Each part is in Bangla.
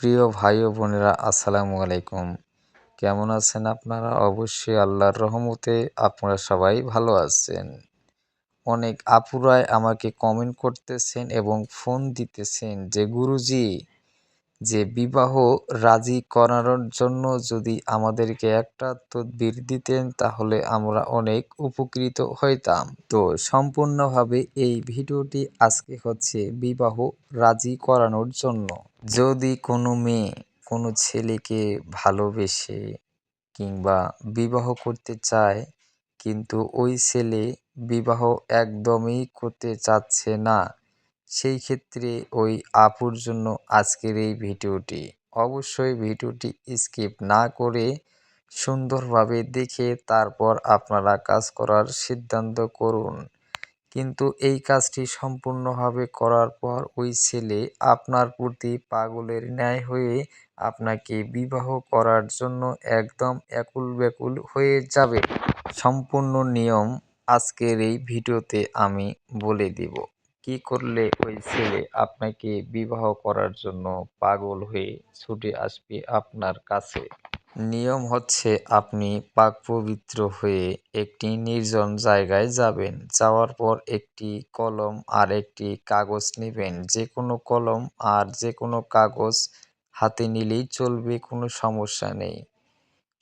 প্রিয় ভাই ও বোনেরা, আসসালামু আলাইকুম। কেমন আছেন আপনারা? অবশ্যই আল্লাহর রহমতে আপনারা সবাই ভালো আছেন। অনেক আপুরায় আমাকে কমেন্ট করতেছেন এবং ফোন দিতেছেন যে, গুরুজি যে বিবাহ রাজি করানোর জন্য যদি আমাদেরকে একটা তদবির দিতেন, তাহলে আমরা অনেক উপকৃত হইতাম। তো সম্পূর্ণভাবে এই ভিডিওটি আজকে হচ্ছে বিবাহ রাজি করানোর জন্য। যদি কোনো মেয়ে কোনো ছেলেকে ভালোবেসে কিংবা বিবাহ করতে চায়, কিন্তু ওই ছেলে বিবাহ একদমই করতে চাচ্ছে না সেই ক্ষেত্রে ওই আপুর জন্য আজকের এই ভিডিওটি। অবশ্যই ভিডিওটি স্কিপ না করে সুন্দরভাবে দেখে তারপর আপনারা কাজ করার সিদ্ধান্ত করুন। কিন্তু এই কাজটি সম্পূর্ণভাবে করার পর ওই ছেলে আপনার প্রতি পাগলের ন্যায় হয়ে আপনাকে বিবাহ করার জন্য একদম একুল বেকুল হয়ে যাবে। সম্পূর্ণ নিয়ম আজকের এই ভিডিওতে আমি বলে দিব। কি করলে ওই ছেলে আপনাকে বিবাহ করার জন্য পাগল হয়ে ছুটে আসবে আপনার কাছে? নিয়ম হচ্ছে আপনি পাক পবিত্র হয়ে একটি নির্জন জায়গায় যাবেন। যাওয়ার পর একটি কলম আর একটি কাগজ নেবেন। যে কোনো কলম আর যে কোনো কাগজ হাতে নিলেই চলবে, কোনো সমস্যা নেই।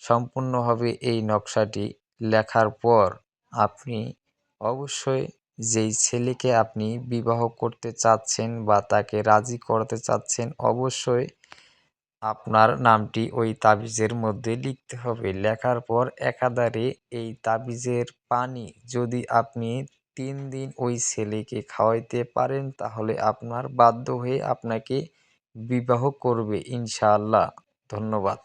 সম্পূর্ণভাবে এই নকশাটি লেখার পর আপনি অবশ্যই যেই ছেলেকে আপনি বিবাহ করতে চাচ্ছেন বা তাকে রাজি করতে চাচ্ছেন, অবশ্যই আপনার নামটি ওই তাবিজের মধ্যে লিখতে হবে। লেখার পর একাধারে এই তাবিজের পানি যদি আপনি তিন দিন ওই ছেলেকে খাওয়াইতে পারেন, তাহলে আপনার বাধ্য হয়ে আপনাকে বিবাহ করবে ইনশাআল্লাহ। ধন্যবাদ।